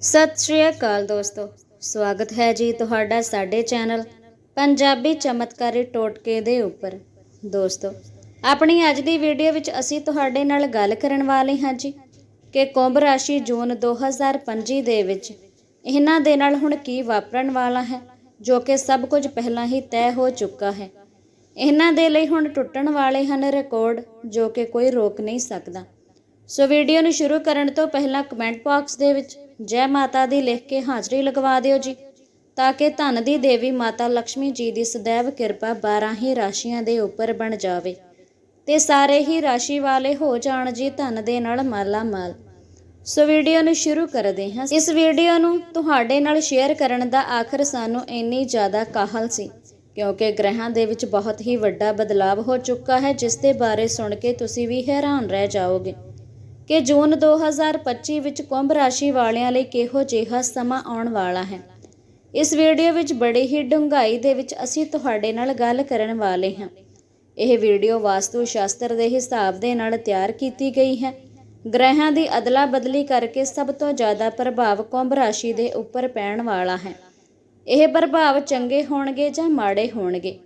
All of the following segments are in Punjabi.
ਸਤਿ ਸ਼੍ਰੀ ਅਕਾਲ ਦੋਸਤੋ। ਸਵਾਗਤ ਹੈ ਜੀ ਤੁਹਾਡਾ ਸਾਡੇ ਚੈਨਲ ਪੰਜਾਬੀ ਚਮਤਕਾਰੀ ਟੋਟਕੇ ਦੇ ਉੱਪਰ। ਦੋਸਤੋ, ਆਪਣੀ ਅੱਜ ਦੀ ਵੀਡੀਓ ਵਿੱਚ ਅਸੀਂ ਤੁਹਾਡੇ ਨਾਲ ਗੱਲ ਕਰਨ ਵਾਲੇ ਹਾਂ ਜੀ ਕਿ ਕੁੰਭ ਰਾਸ਼ੀ ਜੂਨ 2025 ਦੇ ਵਿੱਚ ਇਹਨਾਂ ਦੇ ਨਾਲ ਹੁਣ ਕੀ ਵਾਪਰਨ ਵਾਲਾ ਹੈ, ਜੋ ਕਿ ਸਭ ਕੁਝ ਪਹਿਲਾਂ ਹੀ ਤੈਅ ਹੋ ਚੁੱਕਾ ਹੈ। ਇਹਨਾਂ ਦੇ ਲਈ ਹੁਣ ਟੁੱਟਣ ਵਾਲੇ ਹਨ ਰਿਕਾਰਡ ਜੋ ਕਿ ਕੋਈ ਰੋਕ ਨਹੀਂ ਸਕਦਾ। ਸੋ ਵੀਡੀਓ ਨੂੰ ਸ਼ੁਰੂ ਕਰਨ ਤੋਂ ਪਹਿਲਾਂ ਕਮੈਂਟ ਬਾਕਸ ਦੇ ਵਿੱਚ ਜੈ ਮਾਤਾ ਦੀ ਲਿਖ ਕੇ ਹਾਜ਼ਰੀ ਲਗਵਾ ਦਿਓ ਜੀ, ਤਾਂ ਕਿ ਧਨ ਦੀ ਦੇਵੀ ਮਾਤਾ ਲక్ష్ਮੀ ਜੀ ਦੀ ਸਦੈਵ ਕਿਰਪਾ 12 ਹੀ ਰਾਸ਼ੀਆਂ ਦੇ ਉੱਪਰ ਬਣ ਜਾਵੇ, ਤੇ ਸਾਰੇ ਹੀ ਰਾਸ਼ੀ ਵਾਲੇ ਹੋ ਜਾਣ ਜੀ ਧਨ ਦੇ ਨਾਲ ਮਾਲਾ ਮਾਲ ਸੋ ਵੀਡੀਓ ਨੂੰ ਸ਼ੁਰੂ ਕਰਦੇ ਹਾਂ। ਇਸ ਵੀਡੀਓ ਨੂੰ ਤੁਹਾਡੇ ਨਾਲ ਸ਼ੇਅਰ ਕਰਨ ਦਾ ਆਖਰ ਸਾਨੂੰ ਇੰਨੀ ਜ਼ਿਆਦਾ ਕਾਹਲ ਸੀ, ਕਿਉਂਕਿ ਗ੍ਰਹਿਾਂ ਦੇ ਵਿੱਚ ਬਹੁਤ ਹੀ ਵੱਡਾ ਬਦਲਾਅ ਹੋ ਚੁੱਕਾ ਹੈ, ਜਿਸ ਦੇ ਬਾਰੇ ਸੁਣ ਕੇ ਤੁਸੀਂ ਵੀ ਹੈਰਾਨ ਰਹਿ ਜਾਓਗੇ। ਕਿ ਜੂਨ 2025 ਵਿੱਚ ਕੁੰਭ ਰਾਸ਼ੀ ਵਾਲਿਆਂ ਲਈ ਕਿਹੋ ਜਿਹਾ ਸਮਾਂ ਆਉਣ ਵਾਲਾ ਹੈ? ਇਸ ਵੀਡੀਓ ਵਿੱਚ ਬੜੇ ਹੀ ਡੂੰਘਾਈ ਦੇ ਵਿੱਚ ਅਸੀਂ ਤੁਹਾਡੇ ਨਾਲ ਗੱਲ ਕਰਨ ਵਾਲੇ ਹਾਂ। ਇਹ ਵੀਡੀਓ ਵਾਸਤੂ ਸ਼ਾਸਤਰ ਦੇ ਹਿਸਾਬ ਦੇ ਨਾਲ ਤਿਆਰ ਕੀਤੀ ਗਈ ਹੈ। ਗ੍ਰਹਿਆਂ ਦੀ ਅਦਲਾ ਬਦਲੀ ਕਰਕੇ ਸਭ ਤੋਂ ਜ਼ਿਆਦਾ ਪ੍ਰਭਾਵ ਕੁੰਭ ਰਾਸ਼ੀ ਦੇ ਉੱਪਰ ਪੈਣ ਵਾਲਾ ਹੈ। ਇਹ ਪ੍ਰਭਾਵ ਚੰਗੇ ਹੋਣਗੇ ਜਾਂ ਮਾੜੇ ਹੋਣਗੇ?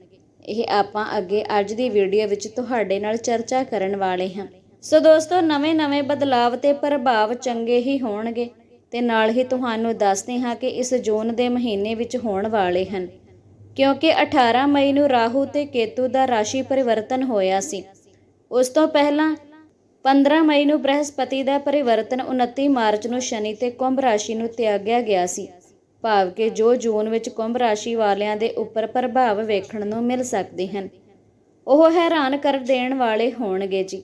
ਇਹ ਆਪਾਂ ਅੱਗੇ ਅੱਜ ਦੀ ਵੀਡੀਓ ਵਿੱਚ ਤੁਹਾਡੇ ਨਾਲ ਚਰਚਾ ਕਰਨ ਵਾਲੇ ਹਾਂ। ਸੋ ਦੋਸਤੋ ਨਵੇਂ-ਨਵੇਂ ਬਦਲਾਵ ਤੇ ਪ੍ਰਭਾਵ ਚੰਗੇ ਹੀ ਹੋਣਗੇ ਤੇ ਨਾਲ ਹੀ ਤੁਹਾਨੂੰ ਦੱਸਦੇ ਹਾਂ ਕਿ ਇਸ ਜੂਨ ਦੇ ਮਹੀਨੇ ਵਿੱਚ ਹੋਣ ਵਾਲੇ ਹਨ। ਕਿਉਂਕਿ 18 ਮਈ ਨੂੰ ਰਾਹੂ ਤੇ ਕੇਤੂ ਦਾ ਰਾਸ਼ੀ ਪਰਿਵਰਤਨ ਹੋਇਆ ਸੀ। ਉਸ ਤੋਂ ਪਹਿਲਾਂ 15 ਮਈ ਨੂੰ ਬ੍ਰਹਸਪਤੀ ਦਾ ਪਰਿਵਰਤਨ 29 ਮਾਰਚ ਨੂੰ ਸ਼ਨੀ ਤੇ ਕੁੰਭ ਰਾਸ਼ੀ ਨੂੰ ਤਿਆਗਿਆ ਗਿਆ ਸੀ। ਭਾਵ ਕਿ ਜੋ ਜੂਨ ਵਿੱਚ ਕੁੰਭ ਰਾਸ਼ੀ ਵਾਲਿਆਂ ਦੇ ਉੱਪਰ ਪ੍ਰਭਾਵ ਵੇਖਣ ਨੂੰ ਮਿਲ ਸਕਦੇ ਹਨ, ਉਹ ਹੈਰਾਨ ਕਰ ਦੇਣ ਵਾਲੇ ਹੋਣਗੇ ਜੀ।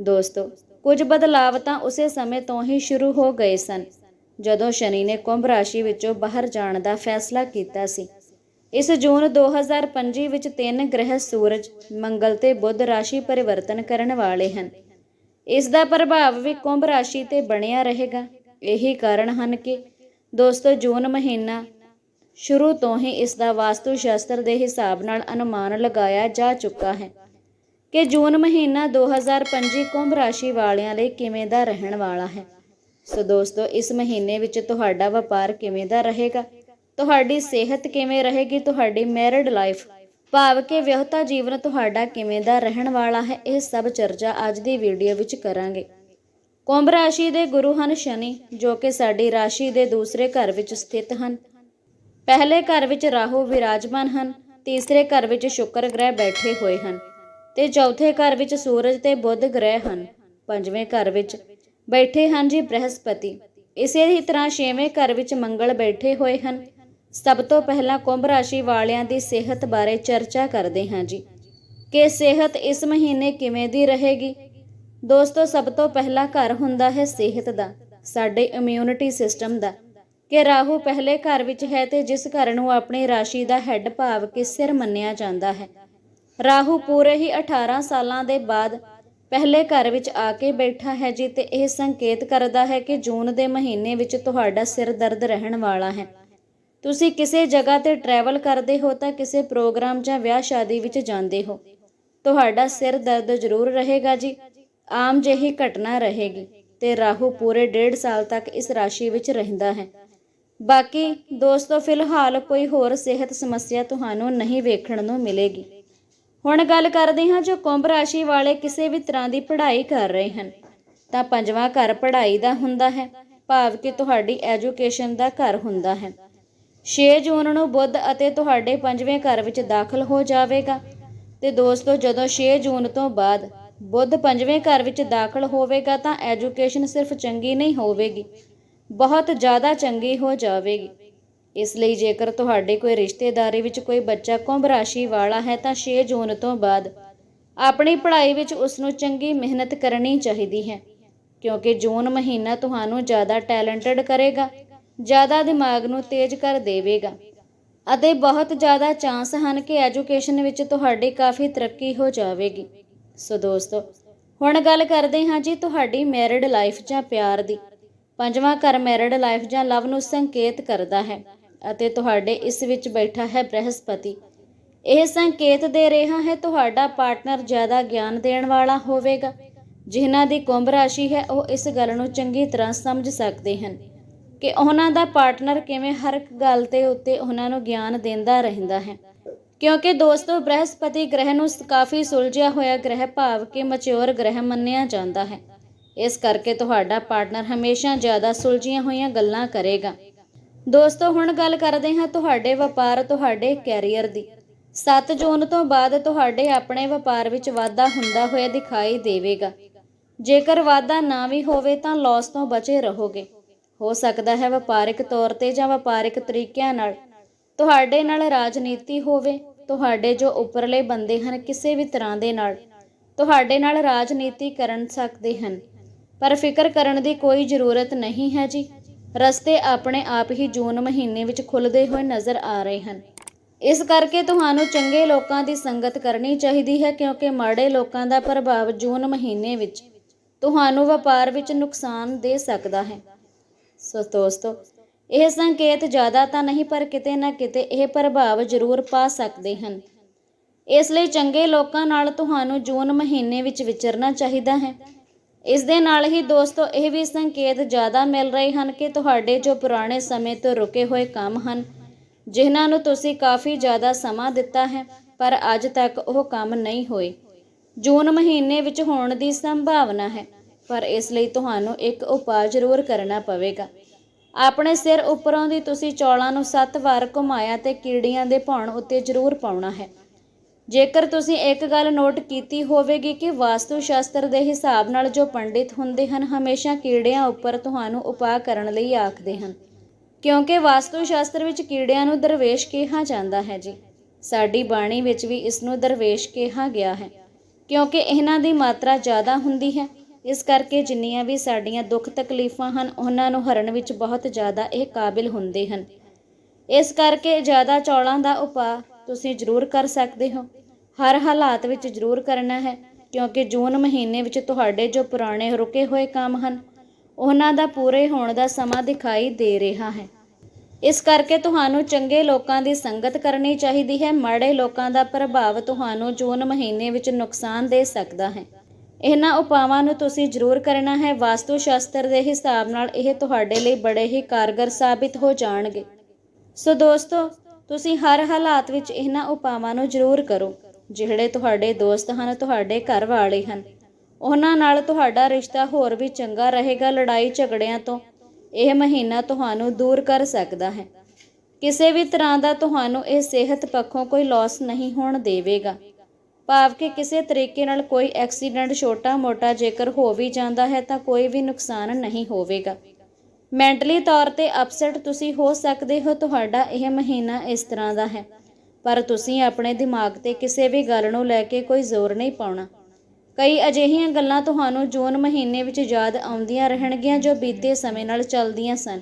ਦੋਸਤੋ, ਕੁਝ ਬਦਲਾਵ ਤਾਂ ਉਸੇ ਸਮੇਂ ਤੋਂ ਹੀ ਸ਼ੁਰੂ ਹੋ ਗਏ ਸਨ, ਜਦੋਂ ਸ਼ਨੀ ਨੇ ਕੁੰਭ ਰਾਸ਼ੀ ਵਿੱਚੋਂ ਬਾਹਰ ਜਾਣ ਦਾ ਫੈਸਲਾ ਕੀਤਾ ਸੀ। ਇਸ ਜੂਨ 2025 ਵਿੱਚ ਤਿੰਨ ਗ੍ਰਹਿ ਸੂਰਜ, ਮੰਗਲ ਤੇ ਬੁੱਧ ਰਾਸ਼ੀ ਪਰਿਵਰਤਨ ਕਰਨ ਵਾਲੇ ਹਨ। ਇਸ ਦਾ ਪ੍ਰਭਾਵ ਵੀ ਕੁੰਭ ਰਾਸ਼ੀ ਤੇ ਬਣਿਆ ਰਹੇਗਾ। ਇਹੀ ਕਾਰਨ ਹਨ ਕਿ, ਦੋਸਤੋ, ਜੂਨ ਮਹੀਨਾ ਸ਼ੁਰੂ ਤੋਂ ਹੀ ਇਸ ਦਾ ਵਾਸਤੂ ਸ਼ਾਸਤਰ ਦੇ ਹਿਸਾਬ ਨਾਲ ਅਨੁਮਾਨ ਲਗਾਇਆ ਜਾ ਚੁੱਕਾ ਹੈ। ਕਿ ਜੂਨ ਮਹੀਨਾ 2025 ਕੁੰਭ ਰਾਸ਼ੀ ਵਾਲਿਆਂ ਲਈ ਕਿਵੇਂ ਦਾ ਰਹਿਣ ਵਾਲਾ ਹੈ? ਸੋ ਦੋਸਤੋ, ਇਸ ਮਹੀਨੇ ਵਿੱਚ ਤੁਹਾਡਾ ਵਪਾਰ ਕਿਵੇਂ ਦਾ ਰਹੇਗਾ? ਤੁਹਾਡੀ ਸਿਹਤ ਕਿਵੇਂ ਰਹੇਗੀ? ਤੁਹਾਡੀ ਮੈਰਿਡ ਲਾਈਫ ਭਾਵ ਕਿ ਵਿਆਹਤਾ ਜੀਵਨ ਤੁਹਾਡਾ ਕਿਵੇਂ ਦਾ ਰਹਿਣ ਵਾਲਾ ਹੈ? ਇਹ ਸਭ ਚਰਚਾ ਅੱਜ ਦੀ ਵੀਡੀਓ ਵਿੱਚ ਕਰਾਂਗੇ। ਕੁੰਭ ਰਾਸ਼ੀ ਦੇ ਗੁਰੂ ਹਨ ਸ਼ਨੀ, ਜੋ ਕਿ ਸਾਡੀ ਰਾਸ਼ੀ ਦੇ ਦੂਸਰੇ ਘਰ ਵਿੱਚ ਸਥਿਤ ਹਨ। ਪਹਿਲੇ ਘਰ ਵਿੱਚ ਰਾਹੂ ਵਿਰਾਜਮਾਨ ਹਨ, ਤੀਸਰੇ ਘਰ ਵਿੱਚ ਸ਼ੁੱਕਰ ਗ੍ਰਹਿ ਬੈਠੇ ਹੋਏ ਹਨ। ਤੇ ਚੌਥੇ ਘਰ ਵਿੱਚ ਸੂਰਜ ਤੇ ਬੁੱਧ ਗ੍ਰਹਿ ਹਨ। ਪੰਜਵੇਂ ਘਰ ਵਿੱਚ ਬੈਠੇ ਹਨ ਜੀ ਬ੍ਰਹਸਪਤੀ। ਇਸੇ ਹੀ ਤਰ੍ਹਾਂ ਛੇਵੇਂ ਘਰ ਵਿੱਚ ਮੰਗਲ ਬੈਠੇ ਹੋਏ ਹਨ। ਸਭ ਤੋਂ ਪਹਿਲਾਂ ਕੁੰਭ ਰਾਸ਼ੀ ਵਾਲਿਆਂ ਦੀ ਸਿਹਤ ਬਾਰੇ ਚਰਚਾ ਕਰਦੇ ਹਾਂ ਜੀ। ਕਿ ਸਿਹਤ ਇਸ ਮਹੀਨੇ ਕਿਵੇਂ ਦੀ ਰਹੇਗੀ? ਦੋਸਤੋ, ਸਭ ਤੋਂ ਪਹਿਲਾ ਘਰ ਹੁੰਦਾ ਹੈ ਸਿਹਤ ਦਾ, ਸਾਡੇ ਇਮਿਊਨਿਟੀ ਸਿਸਟਮ ਦਾ। ਕਿ ਰਾਹੂ ਪਹਿਲੇ ਘਰ ਵਿੱਚ ਹੈ ਤੇ ਜਿਸ ਘਰ ਨੂੰ ਆਪਣੀ ਰਾਸ਼ੀ ਦਾ ਹੈੱਡ ਭਾਵ ਕਿ ਸਿਰ ਮੰਨਿਆ ਜਾਂਦਾ ਹੈ। ਰਾਹੂ ਪੂਰੇ ਹੀ 18 ਸਾਲਾਂ ਦੇ ਬਾਅਦ ਪਹਿਲੇ ਘਰ ਵਿੱਚ ਆ ਕੇ ਬੈਠਾ ਹੈ ਜੀ ਤੇ ਇਹ ਸੰਕੇਤ ਕਰਦਾ ਹੈ ਕਿ ਜੂਨ ਦੇ ਮਹੀਨੇ ਵਿੱਚ ਤੁਹਾਡਾ ਸਿਰ ਦਰਦ ਰਹਿਣ ਵਾਲਾ ਹੈ। ਤੁਸੀਂ ਕਿਸੇ ਜਗ੍ਹਾ ਤੇ ਟਰੈਵਲ ਕਰਦੇ ਹੋ ਤਾਂ ਕਿਸੇ ਪ੍ਰੋਗਰਾਮ ਜਾਂ ਵਿਆਹ ਸ਼ਾਦੀ ਵਿੱਚ ਜਾਂਦੇ ਹੋ। ਤੁਹਾਡਾ ਸਿਰ ਦਰਦ ਜ਼ਰੂਰ ਰਹੇਗਾ ਜੀ। ਆਮ ਜਿਹੀ ਘਟਨਾ ਰਹੇਗੀ ਤੇ ਰਾਹੂ ਪੂਰੇ 1.5 ਸਾਲ ਤੱਕ ਇਸ ਰਾਸ਼ੀ ਵਿੱਚ ਰਹਿੰਦਾ ਹੈ। ਬਾਕੀ ਦੋਸਤੋ, ਫਿਲਹਾਲ ਕੋਈ ਹੋਰ ਸਿਹਤ ਸਮੱਸਿਆ ਤੁਹਾਨੂੰ ਨਹੀਂ ਵੇਖਣ ਨੂੰ ਮਿਲੇਗੀ। ਹੁਣ ਗੱਲ ਕਰਦੇ ਹਾਂ ਜੋ ਕੁੰਭ ਰਾਸ਼ੀ ਵਾਲੇ ਕਿਸੇ ਵੀ ਤਰ੍ਹਾਂ ਦੀ ਪੜ੍ਹਾਈ ਕਰ ਰਹੇ ਹਨ। ਤਾਂ ਪੰਜਵਾਂ ਘਰ ਪੜ੍ਹਾਈ ਦਾ ਹੁੰਦਾ ਹੈ, ਭਾਵ ਕਿ ਤੁਹਾਡੀ ਐਜੂਕੇਸ਼ਨ ਦਾ ਘਰ ਹੁੰਦਾ ਹੈ। 6 ਜੂਨ ਨੂੰ ਬੁੱਧ ਅਤੇ ਤੁਹਾਡੇ ਪੰਜਵੇਂ ਘਰ ਵਿੱਚ ਦਾਖਲ ਹੋ ਜਾਵੇਗਾ। ਤੇ ਦੋਸਤੋ, ਜਦੋਂ 6 ਜੂਨ ਤੋਂ ਬਾਅਦ ਬੁੱਧ ਪੰਜਵੇਂ ਘਰ ਵਿੱਚ ਦਾਖਲ ਹੋਵੇਗਾ ਤਾਂ ਐਜੂਕੇਸ਼ਨ ਸਿਰਫ ਚੰਗੀ ਨਹੀਂ ਹੋਵੇਗੀ, ਬਹੁਤ ਜ਼ਿਆਦਾ ਚੰਗੀ ਹੋ ਜਾਵੇਗੀ। ਇਸ ਲਈ ਜੇਕਰ ਤੁਹਾਡੇ ਕੋਈ ਰਿਸ਼ਤੇਦਾਰੀ ਵਿੱਚ ਕੋਈ ਬੱਚਾ ਕੁੰਭ ਰਾਸ਼ੀ ਵਾਲਾ ਹੈ ਤਾਂ 6 ਜੂਨ ਤੋਂ ਬਾਅਦ ਆਪਣੀ ਪੜ੍ਹਾਈ ਵਿੱਚ ਉਸ ਨੂੰ ਚੰਗੀ ਮਿਹਨਤ ਕਰਨੀ ਚਾਹੀਦੀ ਹੈ, ਕਿਉਂਕਿ ਜੂਨ ਮਹੀਨਾ ਤੁਹਾਨੂੰ ਜ਼ਿਆਦਾ ਟੈਲੈਂਟਡ ਕਰੇਗਾ, ਜ਼ਿਆਦਾ ਦਿਮਾਗ ਨੂੰ ਤੇਜ਼ ਕਰ ਦੇਵੇਗਾ ਅਤੇ ਬਹੁਤ ਜ਼ਿਆਦਾ ਚਾਂਸ ਹਨ ਕਿ ਐਜੂਕੇਸ਼ਨ ਵਿੱਚ ਤੁਹਾਡੀ ਕਾਫੀ ਤਰੱਕੀ ਹੋ ਜਾਵੇਗੀ। ਸੋ ਦੋਸਤੋ, ਹੁਣ ਗੱਲ ਕਰਦੇ ਹਾਂ ਜੀ ਤੁਹਾਡੀ ਮੈਰਿਡ ਲਾਈਫ ਜਾਂ ਪਿਆਰ ਦੀ। ਪੰਜਵਾਂ ਘਰ ਮੈਰਿਡ ਲਾਈਫ ਜਾਂ ਲਵ ਨੂੰ ਸੰਕੇਤ ਕਰਦਾ ਹੈ। ਅਤੇ ਤੁਹਾਡੇ ਇਸ ਵਿੱਚ ਬੈਠਾ ਹੈ ਬ੍ਰਹਸਪਤੀ। ਇਹ ਸੰਕੇਤ ਦੇ ਰਿਹਾ ਹੈ, ਤੁਹਾਡਾ ਪਾਰਟਨਰ ਜ਼ਿਆਦਾ ਗਿਆਨ ਦੇਣ ਵਾਲਾ ਹੋਵੇਗਾ। ਜਿਨ੍ਹਾਂ ਦੀ ਕੁੰਭ ਰਾਸ਼ੀ ਹੈ, ਉਹ ਇਸ ਗੱਲ ਨੂੰ ਚੰਗੀ ਤਰ੍ਹਾਂ ਸਮਝ ਸਕਦੇ ਹਨ ਕਿ ਉਹਨਾਂ ਦਾ ਪਾਰਟਨਰ ਕਿਵੇਂ ਹਰ ਇੱਕ ਗੱਲ ਤੇ ਉੱਤੇ ਉਹਨਾਂ ਨੂੰ ਗਿਆਨ ਦਿੰਦਾ ਰਹਿੰਦਾ ਹੈ। ਕਿਉਂਕਿ ਦੋਸਤੋ, ਬ੍ਰਹਸਪਤੀ ਗ੍ਰਹਿ ਨੂੰ ਕਾਫੀ ਸੁਲਝਿਆ ਹੋਇਆ ਗ੍ਰਹਿ ਭਾਵ ਕਿ ਮਚਿਓਰ ਗ੍ਰਹਿ ਮੰਨਿਆ ਜਾਂਦਾ ਹੈ। ਇਸ ਕਰਕੇ ਤੁਹਾਡਾ ਪਾਰਟਨਰ ਹਮੇਸ਼ਾ ਜ਼ਿਆਦਾ ਸੁਲਝੀਆਂ ਹੋਈਆਂ ਗੱਲਾਂ ਕਰੇਗਾ। ਦੋਸਤੋ, ਹੁਣ ਗੱਲ ਕਰਦੇ ਹਾਂ ਤੁਹਾਡੇ ਵਪਾਰ, ਤੁਹਾਡੇ ਕੈਰੀਅਰ ਦੀ। 7 ਜੂਨ ਤੋਂ ਬਾਅਦ ਤੁਹਾਡੇ ਆਪਣੇ ਵਪਾਰ ਵਿੱਚ ਵਾਧਾ ਹੁੰਦਾ ਹੋਇਆ ਦਿਖਾਈ ਦੇਵੇਗਾ। ਜੇਕਰ ਵਾਧਾ ਨਾ ਵੀ ਹੋਵੇ ਤਾਂ ਲਾਸ ਤੋਂ ਬਚੇ ਰਹੋਗੇ। ਹੋ ਸਕਦਾ ਹੈ ਵਪਾਰਿਕ ਤੌਰ ਤੇ ਜਾਂ ਵਪਾਰਿਕ ਤਰੀਕਿਆਂ ਨਾਲ। ਤੁਹਾਡੇ ਨਾਲ ਰਾਜਨੀਤੀ ਹੋਵੇ, ਤੁਹਾਡੇ ਜੋ ਉੱਪਰਲੇ ਬੰਦੇ ਹਨ ਕਿਸੇ ਵੀ ਤਰ੍ਹਾਂ ਦੇ ਨਾਲ, ਤੁਹਾਡੇ ਨਾਲ ਰਾਜਨੀਤੀ ਕਰਨ ਸਕਦੇ ਹਨ। ਪਰ ਫਿਕਰ ਕਰਨ ਦੀ ਕੋਈ ਜ਼ਰੂਰਤ ਨਹੀਂ ਹੈ ਜੀ। ਰਸਤੇ ਆਪਣੇ ਆਪ ਹੀ ਜੂਨ ਮਹੀਨੇ ਵਿੱਚ ਖੁੱਲਦੇ ਹੋਏ ਨਜ਼ਰ ਆ ਰਹੇ ਹਨ। ਇਸ ਕਰਕੇ ਤੁਹਾਨੂੰ ਚੰਗੇ ਲੋਕਾਂ ਦੀ ਸੰਗਤ ਕਰਨੀ ਚਾਹੀਦੀ ਹੈ, ਕਿਉਂਕਿ ਮਾੜੇ ਲੋਕਾਂ ਦਾ ਪ੍ਰਭਾਵ ਜੂਨ ਮਹੀਨੇ ਵਿੱਚ ਤੁਹਾਨੂੰ ਵਪਾਰ ਵਿੱਚ ਨੁਕਸਾਨ ਦੇ ਸਕਦਾ ਹੈ। ਸੋ ਦੋਸਤੋ, ਇਹ ਸੰਕੇਤ ਜ਼ਿਆਦਾ ਤਾਂ ਨਹੀਂ, ਪਰ ਕਿਤੇ ਨਾ ਕਿਤੇ ਇਹ ਪ੍ਰਭਾਵ ਜ਼ਰੂਰ ਪਾ ਸਕਦੇ ਹਨ। ਇਸ ਲਈ ਚੰਗੇ ਲੋਕਾਂ ਨਾਲ ਤੁਹਾਨੂੰ ਜੂਨ ਮਹੀਨੇ ਵਿੱਚ ਵਿਚਰਨਾ ਚਾਹੀਦਾ ਹੈ। ਇਸ ਦੇ ਨਾਲ ਹੀ ਦੋਸਤੋ, ਇਹ ਵੀ ਸੰਕੇਤ ਜ਼ਿਆਦਾ ਮਿਲ ਰਹੇ ਹਨ ਕਿ ਤੁਹਾਡੇ ਜੋ ਪੁਰਾਣੇ ਸਮੇਂ ਤੋਂ ਰੁਕੇ ਹੋਏ ਕੰਮ ਹਨ, ਜਿਨ੍ਹਾਂ ਨੂੰ ਤੁਸੀਂ ਕਾਫੀ ਜ਼ਿਆਦਾ ਸਮਾਂ ਦਿੱਤਾ ਹੈ, ਪਰ ਅੱਜ ਤੱਕ ਉਹ ਕੰਮ ਨਹੀਂ ਹੋਏ। ਜੂਨ ਮਹੀਨੇ ਵਿੱਚ ਹੋਣ ਦੀ ਸੰਭਾਵਨਾ ਹੈ, ਪਰ ਇਸ ਲਈ ਤੁਹਾਨੂੰ ਇੱਕ ਉਪਾਅ ਜ਼ਰੂਰ ਕਰਨਾ ਪਵੇਗਾ। ਆਪਣੇ ਸਿਰ ਉੱਪਰੋਂ ਦੀ ਤੁਸੀਂ ਚੌਲਾਂ ਨੂੰ 7 ਵਾਰ ਘੁਮਾਇਆ ਤੇ ਕੀੜੀਆਂ ਦੇ ਭੌਣ ਉੱਤੇ ਜ਼ਰੂਰ ਪਾਉਣਾ ਹੈ। ਜੇਕਰ ਤੁਸੀਂ ਇੱਕ ਗੱਲ ਨੋਟ ਕੀਤੀ ਹੋਵੇਗੀ ਕਿ ਵਾਸਤੂ ਸ਼ਾਸਤਰ ਦੇ ਹਿਸਾਬ ਨਾਲ ਜੋ ਪੰਡਿਤ ਹੁੰਦੇ ਹਨ, ਹਮੇਸ਼ਾ ਕੀੜਿਆਂ ਉੱਪਰ ਤੁਹਾਨੂੰ ਉਪਾਅ ਕਰਨ ਲਈ ਆਖਦੇ ਹਨ। ਕਿਉਂਕਿ ਵਾਸਤੂ ਸ਼ਾਸਤਰ ਵਿੱਚ ਕੀੜਿਆਂ ਨੂੰ ਦਰਵੇਸ਼ ਕਿਹਾ ਜਾਂਦਾ ਹੈ ਜੀ। ਸਾਡੀ ਬਾਣੀ ਵਿੱਚ ਵੀ ਇਸ ਨੂੰ ਦਰਵੇਸ਼ ਕਿਹਾ ਗਿਆ ਹੈ। ਕਿਉਂਕਿ ਇਹਨਾਂ ਦੀ ਮਾਤਰਾ ਜ਼ਿਆਦਾ ਹੁੰਦੀ ਹੈ। ਇਸ ਕਰਕੇ ਜਿੰਨੀਆਂ ਵੀ ਸਾਡੀਆਂ ਦੁੱਖ ਤਕਲੀਫਾਂ ਹਨ, ਉਹਨਾਂ ਨੂੰ ਹਰਨ ਵਿੱਚ ਬਹੁਤ ਜ਼ਿਆਦਾ ਇਹ ਕਾਬਿਲ ਹੁੰਦੇ ਹਨ। ਇਸ ਕਰਕੇ ਜ਼ਿਆਦਾ ਚੌਲਾਂ ਦਾ ਉਪਾਅ ਤੁਸੀਂ ਜ਼ਰੂਰ ਕਰ ਸਕਦੇ ਹੋ। ਹਰ ਹਾਲਾਤ ਵਿੱਚ ਜ਼ਰੂਰ ਕਰਨਾ ਹੈ, ਕਿਉਂਕਿ ਜੂਨ ਮਹੀਨੇ ਵਿੱਚ ਤੁਹਾਡੇ ਜੋ ਪੁਰਾਣੇ ਰੁਕੇ ਹੋਏ ਕੰਮ ਹਨ, ਉਹਨਾਂ ਦਾ ਪੂਰੇ ਹੋਣ ਦਾ ਸਮਾਂ ਦਿਖਾਈ ਦੇ ਰਿਹਾ ਹੈ। ਇਸ ਕਰਕੇ ਤੁਹਾਨੂੰ ਚੰਗੇ ਲੋਕਾਂ ਦੀ ਸੰਗਤ ਕਰਨੀ ਚਾਹੀਦੀ ਹੈ, ਮਾੜੇ ਲੋਕਾਂ ਦਾ ਪ੍ਰਭਾਵ ਤੁਹਾਨੂੰ ਜੂਨ ਮਹੀਨੇ ਵਿੱਚ ਨੁਕਸਾਨ ਦੇ ਸਕਦਾ ਹੈ। ਇਹਨਾਂ ਉਪਾਵਾਂ ਨੂੰ ਤੁਸੀਂ ਜ਼ਰੂਰ ਕਰਨਾ ਹੈ ਵਾਸਤੂ ਸ਼ਾਸਤਰ ਦੇ ਹਿਸਾਬ ਨਾਲ ਇਹ ਤੁਹਾਡੇ ਲਈ ਬੜੇ ਹੀ ਕਾਰਗਰ ਸਾਬਿਤ ਹੋ ਜਾਣਗੇ। ਸੋ ਦੋਸਤੋ, ਤੁਸੀਂ ਹਰ ਹਾਲਾਤ ਵਿੱਚ ਇਹਨਾਂ ਉਪਾਵਾਂ ਨੂੰ ਜ਼ਰੂਰ ਕਰੋ। ਜਿਹੜੇ ਤੁਹਾਡੇ ਦੋਸਤ ਹਨ, ਤੁਹਾਡੇ ਘਰ ਵਾਲੇ ਹਨ। ਉਹਨਾਂ ਨਾਲ ਤੁਹਾਡਾ ਰਿਸ਼ਤਾ ਹੋਰ ਵੀ ਚੰਗਾ ਰਹੇਗਾ ਲੜਾਈ ਝਗੜਿਆਂ ਤੋਂ। ਇਹ ਮਹੀਨਾ ਤੁਹਾਨੂੰ ਦੂਰ ਕਰ ਸਕਦਾ ਹੈ। ਕਿਸੇ ਵੀ ਤਰ੍ਹਾਂ ਦਾ ਤੁਹਾਨੂੰ ਇਹ ਸਿਹਤ ਪੱਖੋਂ ਕੋਈ ਲਾਸ ਨਹੀਂ ਹੋਣ ਦੇਵੇਗਾ। ਭਾਵ ਕਿ ਕਿਸੇ ਤਰੀਕੇ ਨਾਲ ਕੋਈ ਐਕਸੀਡੈਂਟ ਛੋਟਾ-ਮੋਟਾ ਜੇਕਰ ਹੋ ਵੀ ਜਾਂਦਾ ਹੈ ਤਾਂ ਕੋਈ ਵੀ ਨੁਕਸਾਨ ਨਹੀਂ ਹੋਵੇਗਾ। ਮੈਂਟਲੀ ਤੌਰ ਤੇ ਅਪਸੈਟ ਤੁਸੀਂ ਹੋ ਸਕਦੇ ਹੋ, ਤੁਹਾਡਾ ਇਹ ਮਹੀਨਾ ਇਸ ਤਰ੍ਹਾਂ ਦਾ ਹੈ। ਪਰ ਤੁਸੀਂ ਆਪਣੇ ਦਿਮਾਗ ਤੇ ਕਿਸੇ ਵੀ ਗੱਲ ਨੂੰ ਲੈ ਕੇ ਕੋਈ ਜ਼ੋਰ ਨਹੀਂ ਪਾਉਣਾ। ਕਈ ਅਜਿਹੀਆਂ ਗੱਲਾਂ ਤੁਹਾਨੂੰ ਜੂਨ ਮਹੀਨੇ ਵਿੱਚ ਯਾਦ ਆਉਂਦੀਆਂ ਰਹਿਣਗੀਆਂ ਜੋ ਬੀਤੇ ਸਮੇਂ ਨਾਲ ਚੱਲਦੀਆਂ ਸਨ।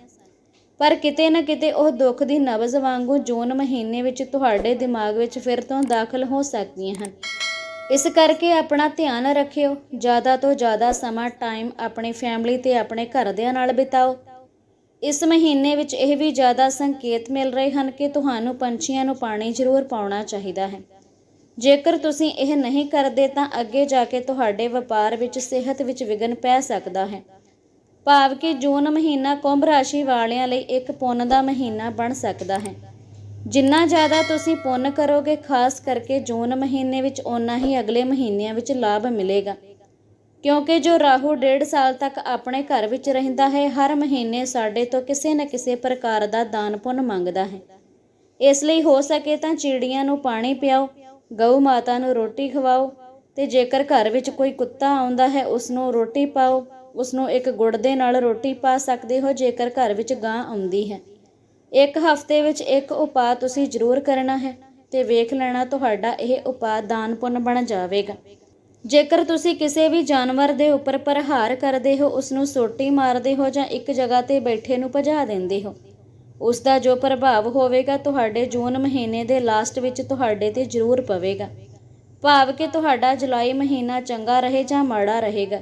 ਪਰ ਕਿਤੇ ਨਾ ਕਿਤੇ ਉਹ ਦੁੱਖ ਦੀ ਨਬਜ਼ ਵਾਂਗੂ ਜੂਨ ਮਹੀਨੇ ਵਿੱਚ ਤੁਹਾਡੇ ਦਿਮਾਗ ਵਿੱਚ ਫਿਰ ਤੋਂ ਦਾਖਲ ਹੋ ਸਕਦੀਆਂ ਹਨ। ਇਸ ਕਰਕੇ ਆਪਣਾ ਧਿਆਨ ਰੱਖਿਓ। ਜ਼ਿਆਦਾ ਤੋਂ ਜ਼ਿਆਦਾ ਸਮਾਂ ਟਾਈਮ ਆਪਣੀ ਫੈਮਿਲੀ ਤੇ ਆਪਣੇ ਘਰਦਿਆਂ ਨਾਲ ਬਿਤਾਓ। ਇਸ ਮਹੀਨੇ ਵਿੱਚ ਇਹ ਵੀ ਜ਼ਿਆਦਾ ਸੰਕੇਤ ਮਿਲ ਰਹੇ ਹਨ ਕਿ ਤੁਹਾਨੂੰ ਪੰਛੀਆਂ ਨੂੰ ਪਾਣੀ ਜ਼ਰੂਰ ਪਾਉਣਾ ਚਾਹੀਦਾ ਹੈ। ਜੇਕਰ ਤੁਸੀਂ ਇਹ ਨਹੀਂ ਕਰਦੇ ਤਾਂ ਅੱਗੇ ਜਾ ਕੇ ਤੁਹਾਡੇ ਵਪਾਰ ਵਿੱਚ ਸਿਹਤ ਵਿੱਚ ਵਿਗਨ ਪੈ ਸਕਦਾ ਹੈ। ਭਾਵ ਕਿ ਜੂਨ ਮਹੀਨਾ ਕੁੰਭ ਰਾਸ਼ੀ ਵਾਲਿਆਂ ਲਈ ਇੱਕ ਪੁੰਨ ਦਾ ਮਹੀਨਾ ਬਣ ਸਕਦਾ ਹੈ। ਜਿੰਨਾ ਜ਼ਿਆਦਾ ਤੁਸੀਂ ਪੁੰਨ ਕਰੋਗੇ, ਖਾਸ ਕਰਕੇ ਜੂਨ ਮਹੀਨੇ ਵਿੱਚ, ਓਨਾ ਹੀ ਅਗਲੇ ਮਹੀਨਿਆਂ ਵਿੱਚ ਲਾਭ ਮਿਲੇਗਾ। ਕਿਉਂਕਿ ਜੋ ਰਾਹੂ ਡੇਢ ਸਾਲ ਤੱਕ ਆਪਣੇ ਘਰ ਵਿੱਚ ਰਹਿੰਦਾ ਹੈ, ਹਰ ਮਹੀਨੇ ਸਾਡੇ ਤੋਂ ਕਿਸੇ ਨਾ ਕਿਸੇ ਪ੍ਰਕਾਰ ਦਾ ਦਾਨ ਪੁੰਨ ਮੰਗਦਾ ਹੈ। ਇਸ ਲਈ ਹੋ ਸਕੇ ਤਾਂ ਚਿੜੀਆਂ ਨੂੰ ਪਾਣੀ ਪਿਆਓ, ਗਊ ਮਾਤਾ ਨੂੰ ਰੋਟੀ ਖਵਾਓ ਤੇ ਜੇਕਰ ਘਰ ਵਿੱਚ ਕੋਈ ਕੁੱਤਾ ਆਉਂਦਾ ਹੈ ਉਸ ਨੂੰ ਰੋਟੀ ਪਾਓ। ਉਸ ਨੂੰ ਇੱਕ ਗੁੜ ਦੇ ਨਾਲ ਰੋਟੀ ਪਾ ਸਕਦੇ ਹੋ, ਜੇਕਰ ਘਰ ਵਿੱਚ ਗਾਂ ਆਉਂਦੀ ਹੈ। ਇੱਕ ਹਫ਼ਤੇ ਵਿੱਚ ਇੱਕ ਉਪਾਅ ਤੁਸੀਂ ਜ਼ਰੂਰ ਕਰਨਾ ਹੈ ਤੇ ਵੇਖ ਲੈਣਾ ਤੁਹਾਡਾ ਇਹ ਉਪਾਅ ਦਾਨ ਪੁੰਨ ਬਣ ਜਾਵੇਗਾ। ਜੇਕਰ ਤੁਸੀਂ ਕਿਸੇ ਵੀ ਜਾਨਵਰ ਦੇ ਉੱਪਰ ਪ੍ਰਹਾਰ ਕਰਦੇ ਹੋ ਉਸ ਨੂੰ ਸੋਟੀ ਮਾਰਦੇ ਹੋ ਜਾਂ ਇੱਕ ਜਗ੍ਹਾ ਤੇ ਬੈਠੇ ਨੂੰ ਭਜਾ ਦਿੰਦੇ ਹੋ। ਉਸ ਦਾ ਜੋ ਪ੍ਰਭਾਵ ਹੋਵੇਗਾ, ਤੁਹਾਡੇ ਜੂਨ ਮਹੀਨੇ ਦੇ ਲਾਸਟ ਵਿੱਚ ਤੁਹਾਡੇ ਤੇ ਜ਼ਰੂਰ ਪਵੇਗਾ। ਭਾਵ ਕਿ ਤੁਹਾਡਾ ਜੁਲਾਈ ਮਹੀਨਾ ਚੰਗਾ ਰਹੇ ਜਾਂ ਮਾੜਾ ਰਹੇਗਾ,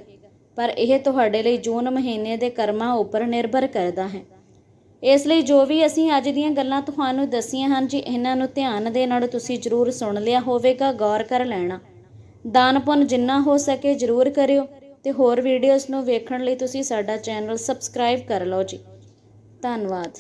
ਪਰ ਇਹ ਤੁਹਾਡੇ ਲਈ ਜੂਨ ਮਹੀਨੇ ਦੇ ਕਰਮਾਂ ਉੱਪਰ ਨਿਰਭਰ ਕਰਦਾ ਹੈ। ਇਸ ਲਈ ਜੋ ਵੀ ਅਸੀਂ ਅੱਜ ਦੀਆਂ ਗੱਲਾਂ ਤੁਹਾਨੂੰ ਦੱਸੀਆਂ ਹਨ ਜੀ, ਇਹਨਾਂ ਨੂੰ ਧਿਆਨ ਦੇ ਨਾਲ ਤੁਸੀਂ ਜ਼ਰੂਰ ਸੁਣ ਲਿਆ ਹੋਵੇਗਾ, ਗੌਰ ਕਰ ਲੈਣਾ। ਦਾਨ ਪੁੰਨ ਜਿੰਨਾ ਹੋ ਸਕੇ ਜ਼ਰੂਰ ਕਰਿਓ ਤੇ ਹੋਰ ਵੀਡੀਓਜ਼ ਨੂੰ ਵੇਖਣ ਲਈ ਤੁਸੀਂ ਸਾਡਾ ਚੈਨਲ ਸਬਸਕ੍ਰਾਈਬ ਕਰ ਲਓ ਜੀ। ਧੰਨਵਾਦ।